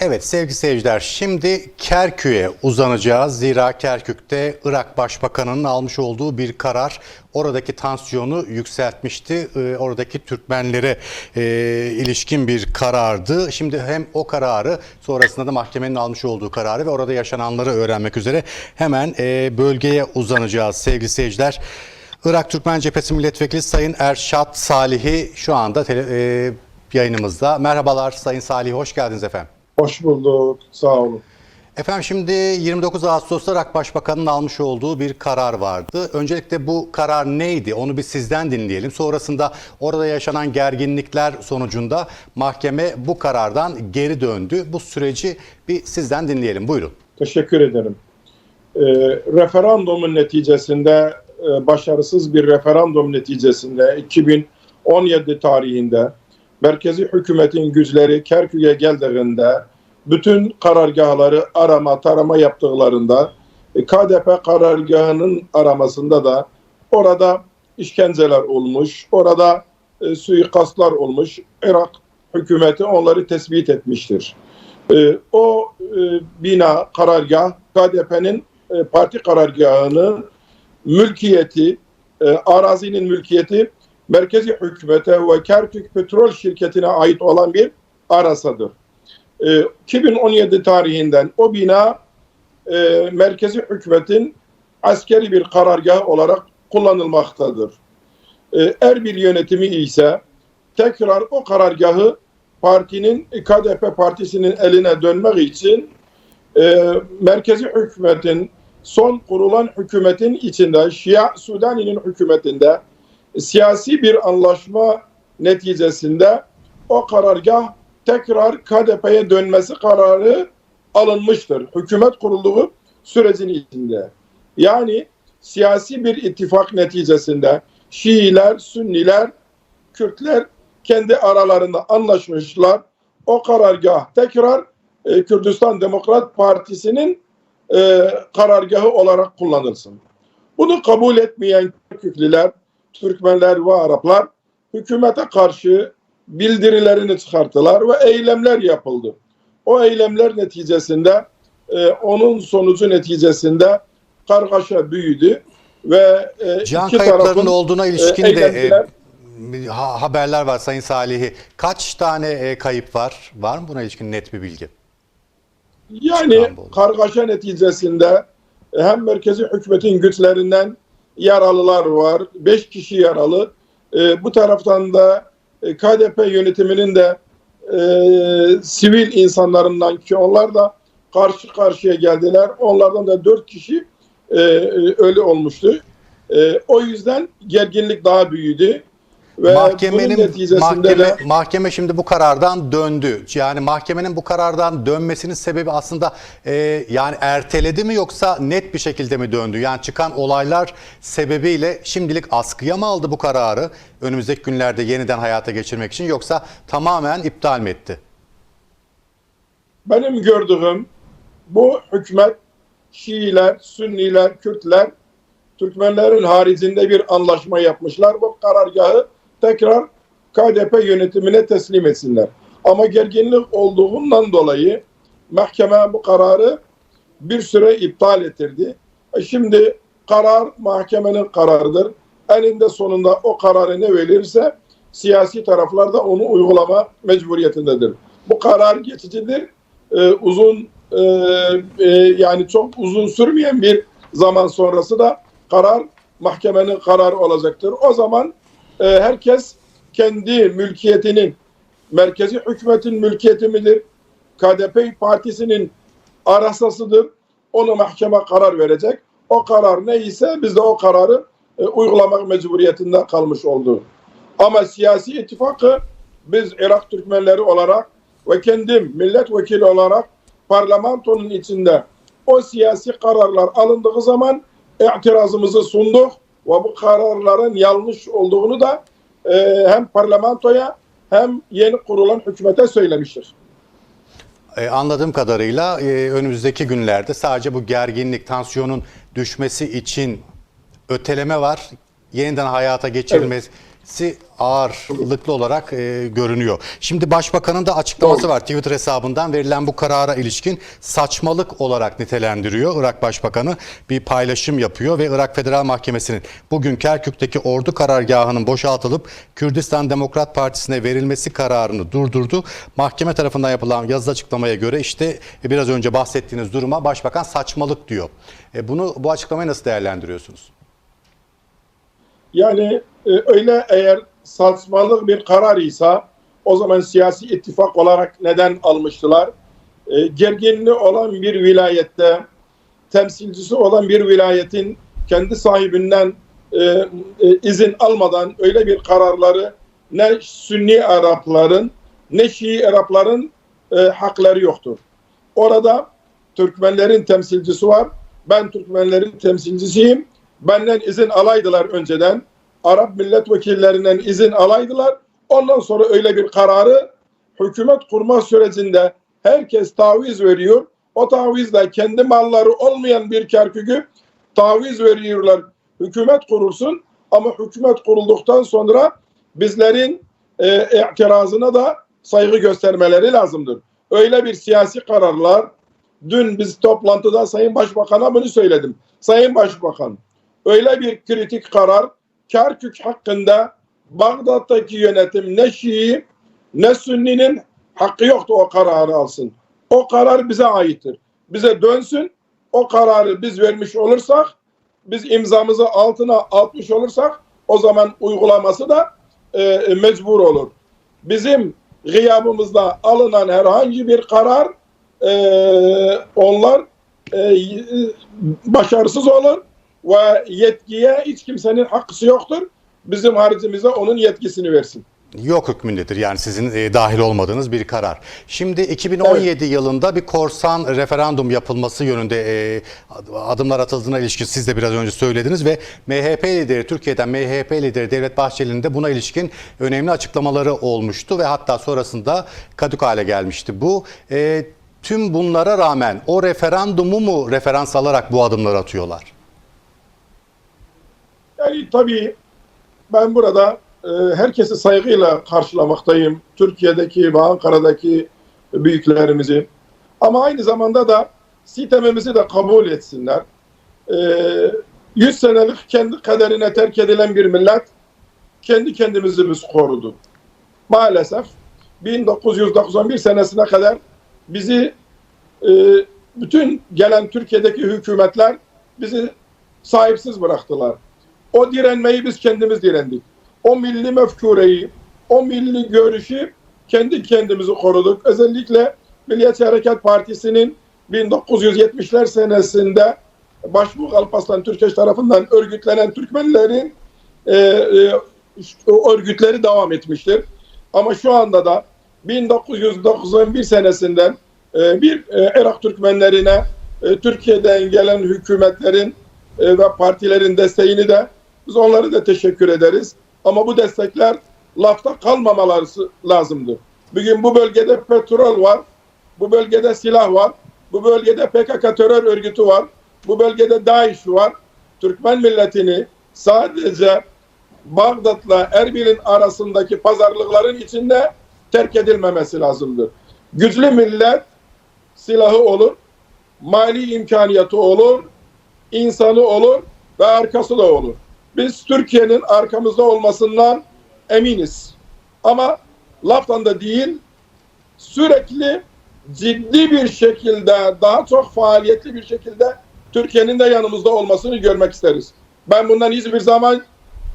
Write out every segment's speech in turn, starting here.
Evet sevgili seyirciler şimdi Kerkük'e uzanacağız. Zira Kerkük'te Irak Başbakanı'nın almış olduğu bir karar oradaki tansiyonu yükseltmişti. Ee, oradaki Türkmenlere e, ilişkin bir karardı. Şimdi hem o kararı sonrasında da mahkemenin almış olduğu kararı ve orada yaşananları öğrenmek üzere hemen e, bölgeye uzanacağız sevgili seyirciler. Irak Türkmen Cephesi Milletvekili Sayın Erşat Salih'i şu anda e, yayınımızda. Merhabalar Sayın Salih, hoş geldiniz efendim. Hoş bulduk. Sağ olun. Efendim şimdi 29 Ağustos'ta Irak Başbakanı'nın almış olduğu bir karar vardı. Öncelikle bu karar neydi? Onu bir sizden dinleyelim. Sonrasında orada yaşanan gerginlikler sonucunda mahkeme bu karardan geri döndü. Bu süreci bir sizden dinleyelim. Buyurun. Teşekkür ederim. Ee, referandumun neticesinde, e, başarısız bir referandum neticesinde 2017 tarihinde merkezi hükümetin güçleri Kerkük'e geldiğinde bütün karargahları arama tarama yaptıklarında e, KDP karargahının aramasında da orada işkenceler olmuş, orada e, suikastlar olmuş. Irak hükümeti onları tespit etmiştir. E, o e, bina karargah KDP'nin e, parti karargahının mülkiyeti, e, arazinin mülkiyeti merkezi hükümete ve Kerkük Petrol Şirketi'ne ait olan bir arasadır. E, 2017 tarihinden o bina e, merkezi hükümetin askeri bir karargah olarak kullanılmaktadır. E, Erbil yönetimi ise tekrar o karargahı partinin KDP partisinin eline dönmek için e, merkezi hükümetin son kurulan hükümetin içinde Şia Sudani'nin hükümetinde siyasi bir anlaşma neticesinde o karargah tekrar KDP'ye dönmesi kararı alınmıştır. Hükümet kurulduğu sürecin içinde. Yani siyasi bir ittifak neticesinde Şiiler, Sünniler, Kürtler kendi aralarında anlaşmışlar. O karargah tekrar e, Kürdistan Demokrat Partisi'nin e, karargahı olarak kullanılsın. Bunu kabul etmeyen Kürtliler, Türkmenler ve Araplar hükümete karşı bildirilerini çıkarttılar ve eylemler yapıldı. O eylemler neticesinde e, onun sonucu neticesinde kargaşa büyüdü ve e, Can iki kayıplarının tarafın olduğuna e, ilişkin de eğlenceler- e, ha- haberler var Sayın Salih'i. Kaç tane e, kayıp var? Var mı buna ilişkin net bir bilgi? Yani kargaşa neticesinde hem merkezi hükümetin güçlerinden yaralılar var. Beş kişi yaralı. E, bu taraftan da e, KDP yönetiminin de e, sivil insanlarından ki onlar da karşı karşıya geldiler. Onlardan da dört kişi e, e, ölü olmuştu. E, o yüzden gerginlik daha büyüdü. Ve mahkemenin mahkeme, de mahkeme şimdi bu karardan döndü. Yani mahkemenin bu karardan dönmesinin sebebi aslında e, yani erteledi mi yoksa net bir şekilde mi döndü? Yani çıkan olaylar sebebiyle şimdilik askıya mı aldı bu kararı önümüzdeki günlerde yeniden hayata geçirmek için yoksa tamamen iptal mi etti? benim gördüğüm bu hükümet Şiiler, Sünniler, Kürtler, Türkmenlerin haricinde bir anlaşma yapmışlar. Bu karargahı tekrar KDP yönetimine teslim etsinler. Ama gerginlik olduğundan dolayı mahkeme bu kararı bir süre iptal ettirdi. E Şimdi karar mahkemenin kararıdır. Eninde sonunda o kararı ne verirse siyasi taraflar da onu uygulama mecburiyetindedir. Bu karar geçicidir. Ee, uzun e, e, yani çok uzun sürmeyen bir zaman sonrası da karar mahkemenin kararı olacaktır. O zaman e, herkes kendi mülkiyetinin merkezi hükümetin mülkiyeti midir? KDP partisinin arasasıdır. Onu mahkeme karar verecek. O karar neyse biz de o kararı e, uygulamak mecburiyetinde kalmış oldu. Ama siyasi ittifakı biz Irak Türkmenleri olarak ve kendim milletvekili olarak parlamentonun içinde o siyasi kararlar alındığı zaman itirazımızı sunduk ve bu kararların yanlış olduğunu da e, hem parlamentoya hem yeni kurulan hükümete söylemiştir. E, anladığım kadarıyla e, önümüzdeki günlerde sadece bu gerginlik, tansiyonun düşmesi için öteleme var. Yeniden hayata geçirilmesi ağırlıklı olarak e, görünüyor. Şimdi Başbakanın da açıklaması Doğru. var. Twitter hesabından verilen bu karara ilişkin saçmalık olarak nitelendiriyor. Irak Başbakanı bir paylaşım yapıyor ve Irak Federal Mahkemesi'nin bugün Kerkük'teki ordu karargahının boşaltılıp Kürdistan Demokrat Partisi'ne verilmesi kararını durdurdu. Mahkeme tarafından yapılan yazılı açıklamaya göre işte biraz önce bahsettiğiniz duruma Başbakan saçmalık diyor. E, bunu bu açıklamayı nasıl değerlendiriyorsunuz? Yani e, öyle eğer saçmalık bir karar ise o zaman siyasi ittifak olarak neden almıştılar? E, gerginliği olan bir vilayette temsilcisi olan bir vilayetin kendi sahibinden e, e, izin almadan öyle bir kararları ne Sünni Arapların ne Şii Arapların e, hakları yoktur. Orada Türkmenlerin temsilcisi var. Ben Türkmenlerin temsilcisiyim. Benden izin alaydılar önceden. Arap milletvekillerinden izin alaydılar. Ondan sonra öyle bir kararı hükümet kurma sürecinde herkes taviz veriyor. O tavizle kendi malları olmayan bir Kerkük'ü taviz veriyorlar. Hükümet kurulsun ama hükümet kurulduktan sonra bizlerin e, itirazına da saygı göstermeleri lazımdır. Öyle bir siyasi kararlar dün biz toplantıda Sayın Başbakan'a bunu söyledim. Sayın Başbakan öyle bir kritik karar Kerkük hakkında Bağdat'taki yönetim ne Şii ne Sünni'nin hakkı yoktu o kararı alsın. O karar bize aittir. Bize dönsün. O kararı biz vermiş olursak biz imzamızı altına atmış olursak o zaman uygulaması da e, mecbur olur. Bizim gıyabımızda alınan herhangi bir karar e, onlar e, başarısız olur ve yetkiye hiç kimsenin hakkısı yoktur. Bizim haricimize onun yetkisini versin. Yok hükmündedir yani sizin e, dahil olmadığınız bir karar. Şimdi 2017 yılında bir korsan referandum yapılması yönünde e, adımlar atıldığına ilişkin siz de biraz önce söylediniz ve MHP lideri Türkiye'den MHP lideri Devlet Bahçeli'nin de buna ilişkin önemli açıklamaları olmuştu ve hatta sonrasında kadük hale gelmişti. Bu e, tüm bunlara rağmen o referandumu mu referans alarak bu adımları atıyorlar? Yani tabii ben burada e, herkesi saygıyla karşılamaktayım. Türkiye'deki ve Ankara'daki büyüklerimizi. Ama aynı zamanda da sitemimizi de kabul etsinler. E, 100 senelik kendi kaderine terk edilen bir millet kendi kendimizi biz koruduk. Maalesef 1991 senesine kadar bizi e, bütün gelen Türkiye'deki hükümetler bizi sahipsiz bıraktılar. O direnmeyi biz kendimiz direndik. O milli mefkureyi, o milli görüşü kendi kendimizi koruduk. Özellikle Milliyetçi Hareket Partisi'nin 1970'ler senesinde Başbuğ Alparslan Türkeş tarafından örgütlenen Türkmenlerin e, e, örgütleri devam etmiştir. Ama şu anda da 1991 senesinden e, bir e, Irak Türkmenlerine e, Türkiye'den gelen hükümetlerin e, ve partilerin desteğini de biz onları da teşekkür ederiz. Ama bu destekler lafta kalmamaları lazımdır. Bugün bu bölgede petrol var, bu bölgede silah var, bu bölgede PKK terör örgütü var, bu bölgede DAEŞ var. Türkmen milletini sadece Bağdat'la Erbil'in arasındaki pazarlıkların içinde terk edilmemesi lazımdır. Güçlü millet silahı olur, mali imkaniyatı olur, insanı olur ve arkası da olur. Biz Türkiye'nin arkamızda olmasından eminiz. Ama laftan da değil, sürekli ciddi bir şekilde, daha çok faaliyetli bir şekilde Türkiye'nin de yanımızda olmasını görmek isteriz. Ben bundan hiçbir zaman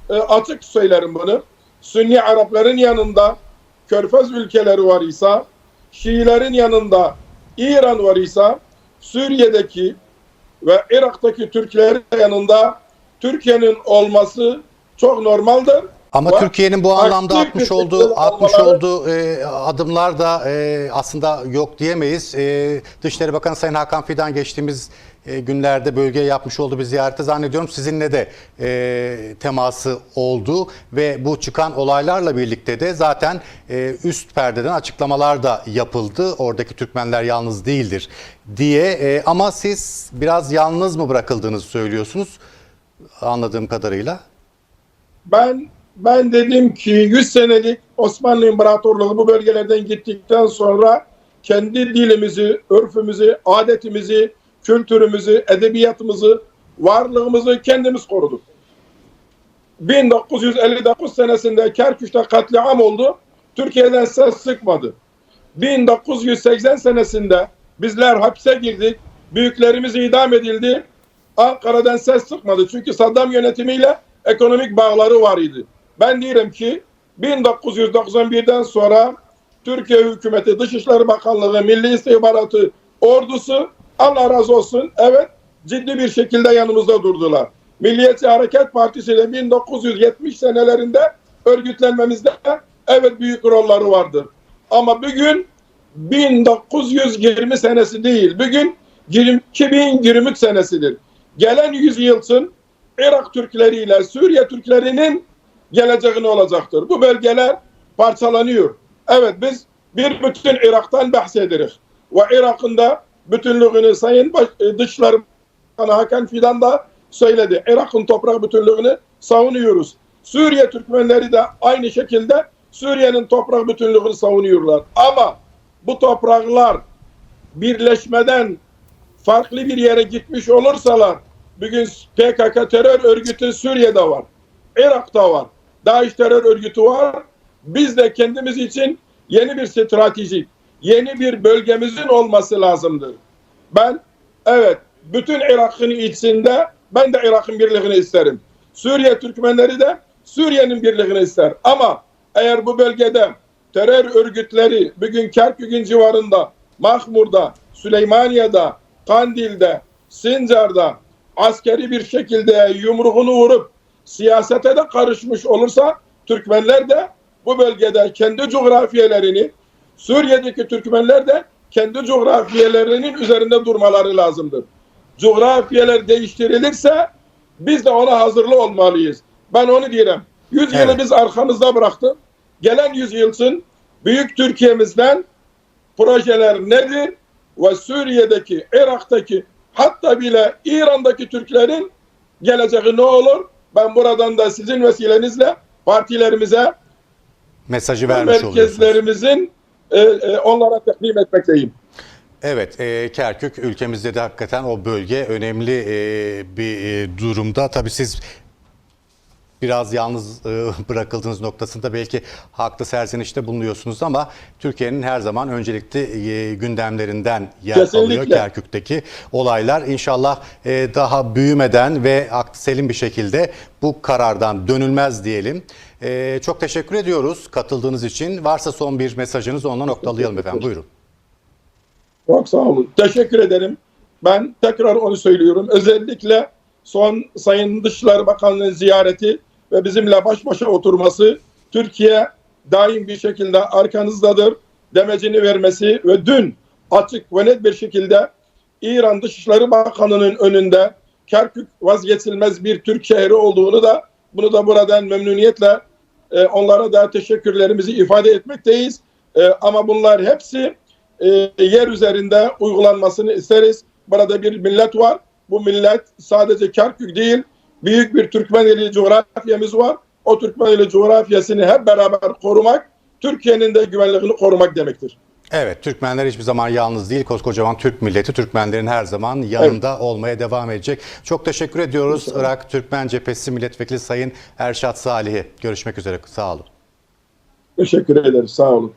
e, açık söylerim bunu. Sünni Arapların yanında Körfez ülkeleri var ise, Şiilerin yanında İran var ise, Suriye'deki ve Irak'taki Türklerin yanında Türkiye'nin olması çok normaldir. Ama Ve Türkiye'nin bu anlamda aktif atmış olduğu atmış olduğu e, adımlar da e, aslında yok diyemeyiz. E, Dışişleri Bakanı Sayın Hakan Fidan geçtiğimiz e, günlerde bölgeye yapmış olduğu bir ziyarette zannediyorum sizinle de e, teması oldu ve bu çıkan olaylarla birlikte de zaten e, üst perdeden açıklamalar da yapıldı. Oradaki Türkmenler yalnız değildir diye E, ama siz biraz yalnız mı bırakıldığınızı söylüyorsunuz anladığım kadarıyla. Ben ben dedim ki 100 senelik Osmanlı İmparatorluğu bu bölgelerden gittikten sonra kendi dilimizi, örfümüzü, adetimizi, kültürümüzü, edebiyatımızı, varlığımızı kendimiz koruduk. 1959 senesinde Kerkük'te katliam oldu. Türkiye'den ses sıkmadı. 1980 senesinde bizler hapse girdik. Büyüklerimiz idam edildi. Ankara'dan ses sıkmadı. Çünkü Saddam yönetimiyle ekonomik bağları var idi. Ben diyorum ki 1991'den sonra Türkiye hükümeti, Dışişleri Bakanlığı, Milli İstihbaratı, ordusu Allah razı olsun evet ciddi bir şekilde yanımızda durdular. Milliyetçi Hareket Partisi ile 1970 senelerinde örgütlenmemizde evet büyük rolları vardır. Ama bugün 1920 senesi değil. Bugün 2023 senesidir. Gelen yüzyılın Irak Türkleriyle Suriye Türklerinin geleceği ne olacaktır? Bu bölgeler parçalanıyor. Evet biz bir bütün Irak'tan bahsederiz. Ve Irak'ın da bütünlüğünü Sayın Baş, e, Dışişleri Bakanı Hakan Fidan da söyledi. Irak'ın toprak bütünlüğünü savunuyoruz. Suriye Türkmenleri de aynı şekilde Suriye'nin toprak bütünlüğünü savunuyorlar. Ama bu topraklar birleşmeden farklı bir yere gitmiş olursalar bugün PKK terör örgütü Suriye'de var. Irak'ta var. DAEŞ terör örgütü var. Biz de kendimiz için yeni bir strateji, yeni bir bölgemizin olması lazımdır. Ben evet bütün Irak'ın içinde ben de Irak'ın birliğini isterim. Suriye Türkmenleri de Suriye'nin birliğini ister. Ama eğer bu bölgede terör örgütleri bugün Kerkük'ün civarında, Mahmur'da, Süleymaniye'de, Kandil'de, Sincar'da askeri bir şekilde yumruğunu vurup siyasete de karışmış olursa Türkmenler de bu bölgede kendi coğrafiyelerini, Suriye'deki Türkmenler de kendi coğrafiyelerinin üzerinde durmaları lazımdır. Coğrafiyeler değiştirilirse biz de ona hazırlı olmalıyız. Ben onu diyelim. 100 yılı Evet. biz arkamızda bıraktık. Gelen 100 yılın büyük Türkiye'mizden projeler nedir? Ve Suriye'deki, Irak'taki hatta bile İran'daki Türklerin geleceği ne olur? Ben buradan da sizin vesilenizle partilerimize, Mesajı vermiş merkezlerimizin e, e, onlara takdim etmekteyim. Evet, e, Kerkük ülkemizde de hakikaten o bölge önemli e, bir e, durumda. Tabii siz biraz yalnız e, bırakıldığınız noktasında belki haklı serzenişte bulunuyorsunuz ama Türkiye'nin her zaman öncelikli e, gündemlerinden yer Kesinlikle. alıyor Kerkük'teki olaylar. İnşallah e, daha büyümeden ve aklı selim bir şekilde bu karardan dönülmez diyelim. Çok teşekkür ediyoruz katıldığınız için. Varsa son bir mesajınız onunla noktalayalım efendim. Buyurun. Çok sağ olun. Teşekkür ederim. Ben tekrar onu söylüyorum. Özellikle son Sayın Dışişleri Bakanlığı'nın ziyareti ve bizimle baş başa oturması Türkiye daim bir şekilde arkanızdadır demecini vermesi ve dün açık ve net bir şekilde İran Dışişleri Bakanı'nın önünde Kerkük vazgeçilmez bir Türk şehri olduğunu da bunu da buradan memnuniyetle e, onlara da teşekkürlerimizi ifade etmekteyiz. E, ama bunlar hepsi e, yer üzerinde uygulanmasını isteriz. Burada bir millet var. Bu millet sadece Kerkük değil, büyük bir Türkmeneli coğrafyamız var. O Türkmeneli coğrafyasını hep beraber korumak, Türkiye'nin de güvenliğini korumak demektir. Evet, Türkmenler hiçbir zaman yalnız değil. Koskocaman Türk milleti Türkmenlerin her zaman yanında olmaya devam edecek. Çok teşekkür ediyoruz Irak Türkmen Cephesi Milletvekili Sayın Erşat Salih'i. Görüşmek üzere. Sağ olun. Teşekkür ederiz. Sağ olun.